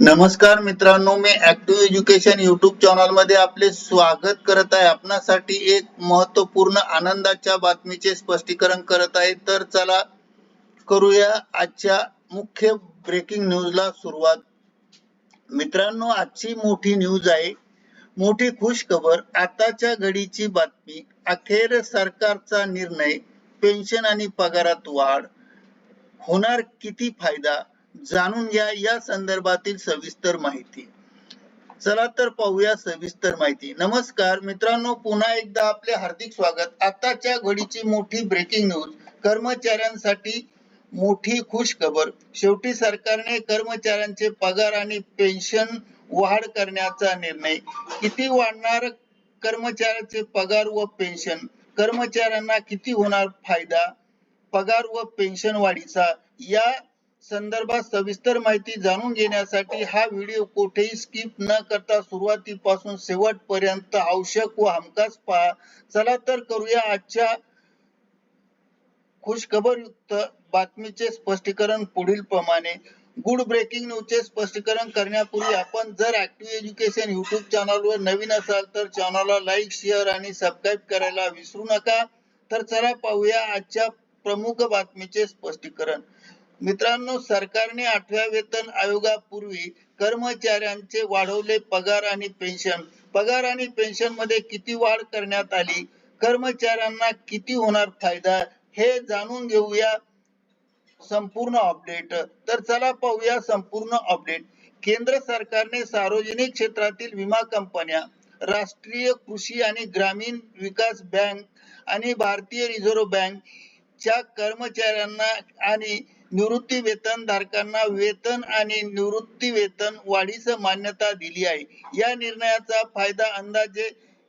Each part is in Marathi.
नमस्कार मित्रांनो मी ऍक्टिव्ह एज्युकेशन युट्यूब चॅनलमध्ये आपले स्वागत करत आहे. आपणासाठी एक महत्त्वपूर्ण आनंदाच्या बातमीचे स्पष्टीकरण करत आहे. तर चला करूया आजच्या मुख्य ब्रेकिंग न्यूजला सुरुवात. मित्रांनो आजची मोठी न्यूज आहे. मोठी खुश खबर आताच्या घडीची बातमी अखेर सरकारचा निर्णय पेन्शन आणि पगारात वाढ होणार किती फायदा? जाणून घ्या या संदर्भातील सविस्तर माहिती. चला तर पाहूया सविस्तर माहिती. नमस्कार मित्रांनो पुन्हा एकदा आपले हार्दिक स्वागत. आताच्या घडीची मोठी ब्रेकिंग न्यूज कर्मचाऱ्यांसाठी मोठी खुश खबर शेवटी सरकारने कर्मचाऱ्यांचे पगार आणि पेन्शन वाढ करण्याचा निर्णय. किती वाढणार कर्मचाऱ्याचे पगार व पेन्शन कर्मचाऱ्यांना किती होणार फायदा? पगार व पेन्शन वाढीचा या संदर्भात सविस्तर माहिती जाणून घेण्यासाठी हा व्हिडिओ कुठेही स्किप न करता सुरुवातीपासून शेवटपर्यंत आवश्यक व हमखास पहा. चला तर करूया आजच्या खुशखबरयुक्त बातमीचे स्पष्टीकरण पुढील प्रमाणे. गुड ब्रेकिंग न्यूजचे स्पष्टीकरण करण्यापूर्वी आपण जर ऍक्टिव्ह एज्युकेशन युट्यूब चॅनलवर नवीन असाल तर चॅनलला लाईक शेअर आणि सबस्क्राईब करायला विसरू नका. तर चला पाहूया आजच्या प्रमुख बातमीचे स्पष्टीकरण. मित्रांनो सरकारने आठव्या वेतन आयोगापूर्वी कर्मचाऱ्यांचे वाढवले पगार आणि पेन्शन. पगार आणि पेन्शनमध्ये किती वाढ करण्यात आली? कर्मचाऱ्यांना किती होणार फायदा? हे जाणून घेऊया संपूर्ण अपडेट. तर चला पाहूया संपूर्ण अपडेट. केंद्र सरकारने सार्वजनिक क्षेत्रातील विमा कंपन्या राष्ट्रीय कृषी आणि ग्रामीण विकास बँक आणि भारतीय रिझर्व्ह बँक च्या कर्मचाऱ्यांना आणि निवृत्ती वेतन धारकांना वेतन आणि निवृत्ती वेतन वाढीस मान्यता दिली आहे. या निर्णयाचा फायदा अंदाजे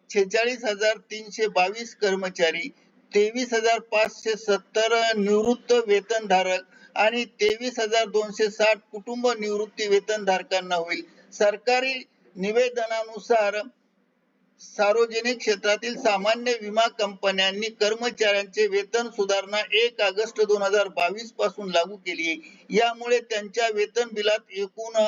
छेचाळीस हजार तीनशे बावीस कर्मचारी तेवीस हजार पाचशे सत्तर निवृत्त वेतन धारक आणि तेवीस हजार दोनशे साठ कुटुंब निवृत्ती वेतन धारकांना होईल. सरकारी निवेदनानुसार सार्वजनिक क्षेत्रातील सामान्य विमा कंपन्यांनी कर्मचाऱ्यांचे वेतन सुधारणा एक ऑगस्ट दोन हजार बावीसपासून लागू केली आहे. यामुळे त्यांच्या वेतन बिलात एकूण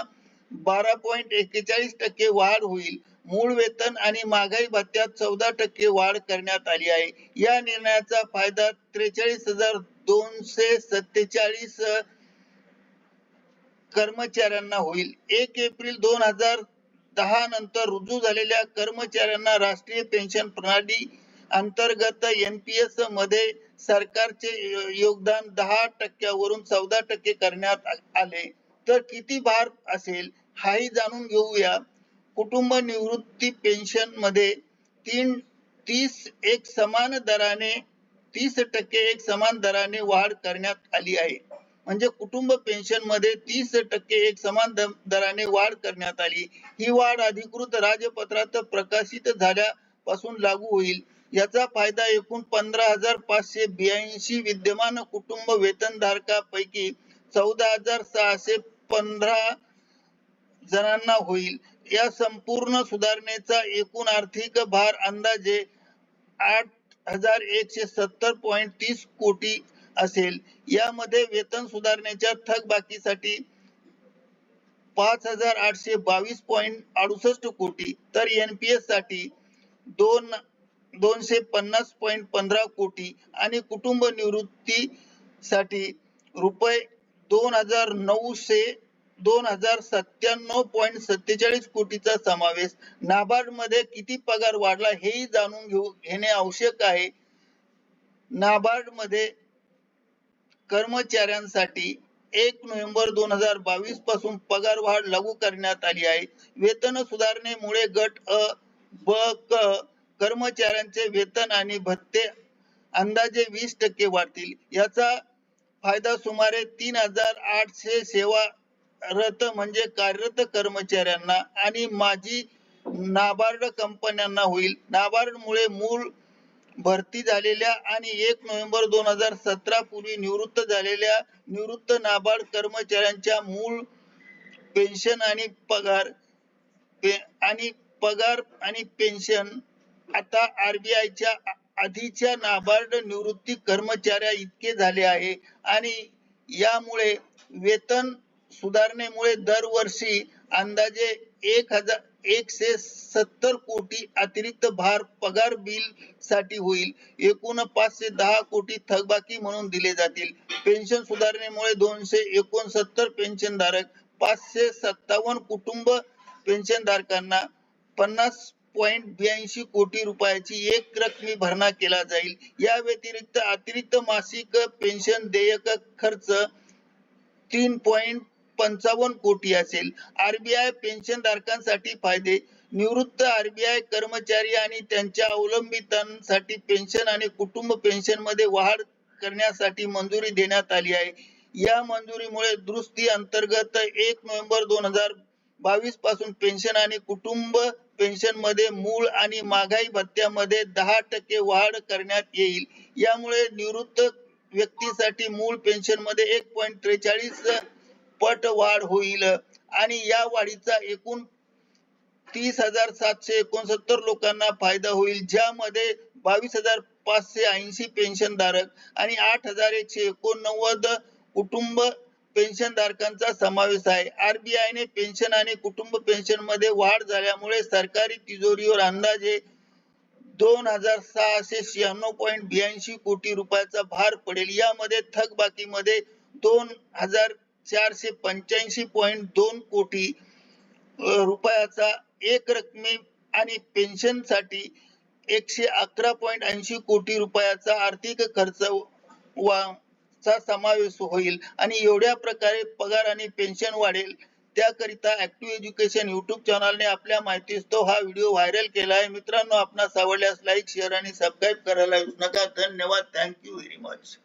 बारा पॉईंट एक्केचाळीस टक्के वाढ होईल. मूळ वेतन आणि महागाई भत्त्यात चौदा टक्के वाढ करण्यात आली आहे. या निर्णयाचा फायदा त्रेचाळीस हजार दोनशे सत्तेचाळीस कर्मचाऱ्यांना होईल. एक एप्रिल दोन हजार दहा नंतर रुजू झालेल्या कर्मचाऱ्यांना राष्ट्रीय पेन्शन प्रणाली अंतर्गत एनपीएसमध्ये सरकारचे योगदान दहा टक्क्यावरून चौदा टक्के करण्यात आले. तर किती भार असेल हाही जाणून घेऊया. कुटुंब निवृत्ती पेन्शनमध्ये तीन तीस एक समान दराने तीस टक्के एक समान दराने वाढ करण्यात आली आहे. म्हणजे कुटुंब पेन्शनमध्ये तीस टक्के एक समान दराने वाढ करण्यात आली. ही वाढ अधिकृत राजपत्रात प्रकाशित झाल्यापासून लागू होईल. याचा फायदा एकूण पंधरा हजार पाचशे ब्याऐंशी विद्यमान कुटुंब वेतनधारकापैकी चौदा हजार सहाशे पंधरा जणांना होईल. या संपूर्ण सुधारणेचा एकूण आर्थिक भार अंदाजे आठ हजार एकशे सत्तर पॉईंट तीस कोटी असेल. यामध्ये वेतन सुधारणेच्या थकबाकीसाठी पाच हजार आठशे बावीस पॉईंट अडुसष्ट कोटी तर एनपीएससाठी दोन दोनशे पन्नास पॉईंट पंधरा कोटी आणि कुटुंब निवृत्ती साठी रुपये दोन हजार नऊशे दोन हजार सत्त्याण्णव पॉईंट सत्तेचाळीस कोटीचा समावेश. नाबार्डमध्ये किती पगार वाढला हेही जाणून घेऊ घेणे आवश्यक आहे. नाबार्डमध्ये कर्मचाऱ्यांसाठी एक नोव्हेंबर दोन हजार बावीसपासून पगार वाढ लागू करण्यात आली आहे. वेतन सुधारणेमुळे गट अ ब क कर्मचाऱ्यांचे वेतन आणि भत्ते अंदाजे वीस टक्के वाढतील. याचा फायदा सुमारे तीन हजार आठशे सेवा रत म्हणजे कार्यरत कर्मचाऱ्यांना आणि माजी नाबार्ड कंपन्यांना होईल. नाबार्ड मुळे मूळ भरती झालेल्या आणि एक नोव्हेंबर दोन हजार सतरा पूर्वी निवृत्त झालेल्या निवृत्त नाबार्ड कर्मचाऱ्यांच्या मूळ पेन्शन आणि पगार आणि पगार आणि पेन्शन आता आरबीआयच्या आधीच्या नाबार्ड निवृत्ती कर्मचाऱ्या इतके झाले आहे. आणि यामुळे वेतन सुधारणेमुळे दरवर्षी अंदाजे एक हजार एकशे सत्तर कोटी अतिरिक्त भार पगार बिलसाठी होईल. एकूण पाचशे दहा कोटी थकबाकी म्हणून दिले जातील. पेन्शन सुधारणेमुळे दोनशे एकोणसत्तर पेन्शन धारक पाचशे सत्तावन्न कुटुंब पेन्शन धारकांना पन्नास पॉइंट ब्याऐंशी कोटी रुपयाची एक रकमी भरणा केला जाईल. या व्यतिरिक्त अतिरिक्त मासिक पेन्शन देयक खर्च तीन पॉइंट पंचावन्न कोटी असेल. आरबीआय पेन्शन धारकांसाठी फायदे. निवृत्त आरबीआय कर्मचारी आणि त्यांच्या अवलंबितांसाठी पेन्शन आणि कुटुंब पेन्शनमध्ये वाढ करण्यासाठी मंजुरी देण्यात आली आहे. या मंजुरीमुळे दुरुस्ती अंतर्गत एक नोव्हेंबर दोन हजार बावीसपासून पेन्शन आणि कुटुंब पेन्शनमध्ये मूळ आणि महागाई भत्त्यामध्ये दहा टक्के वाढ करण्यात येईल. यामुळे निवृत्त व्यक्तीसाठी मूळ पेन्शनमध्ये एक पॉईंट त्रेचाळीस पट वाढ होईल. आणि या वाढीचा एकूण तीस हजार सातशे एकोणसत्तर लोकांना फायदा होईल ज्यामध्ये बावीस हजार पाचशे ऐंशी पेन्शन धारक आणि आठ हजार एकशे एकोणनव्वद कुटुंब पेन्शन धारकांचा समावेश आहे. आरबीआय ने पेन्शन आणि कुटुंब पेन्शनमध्ये वाढ झाल्यामुळे सरकारी तिजोरीवर अंदाजे दोन हजार सहाशे शहाण्णव पॉईंट ब्याऐंशी कोटी रुपयाचा भार पडेल. यामध्ये थकबाकीमध्ये दोन हजार चारशे पंच्याऐंशी पॉईंट दोन कोटी रुपयाचा एक रकमी आणि पेन्शनसाठी एकशे अकरा पॉईंट ऐंशी कोटी रुपयाचा आर्थिक खर्च वा चा समावेश होईल. आणि एवढ्या प्रकारे पगार आणि पेन्शन वाढेल त्याकरिता ऍक्टिव्ह एज्युकेशन युट्यूब चॅनलने आपल्या माहितीस तो हा व्हिडिओ व्हायरल केला आहे. मित्रांनो आपणास आवडल्यास लाईक शेअर आणि सबस्क्राईब करायला विसरू नका. धन्यवाद. Thank you very much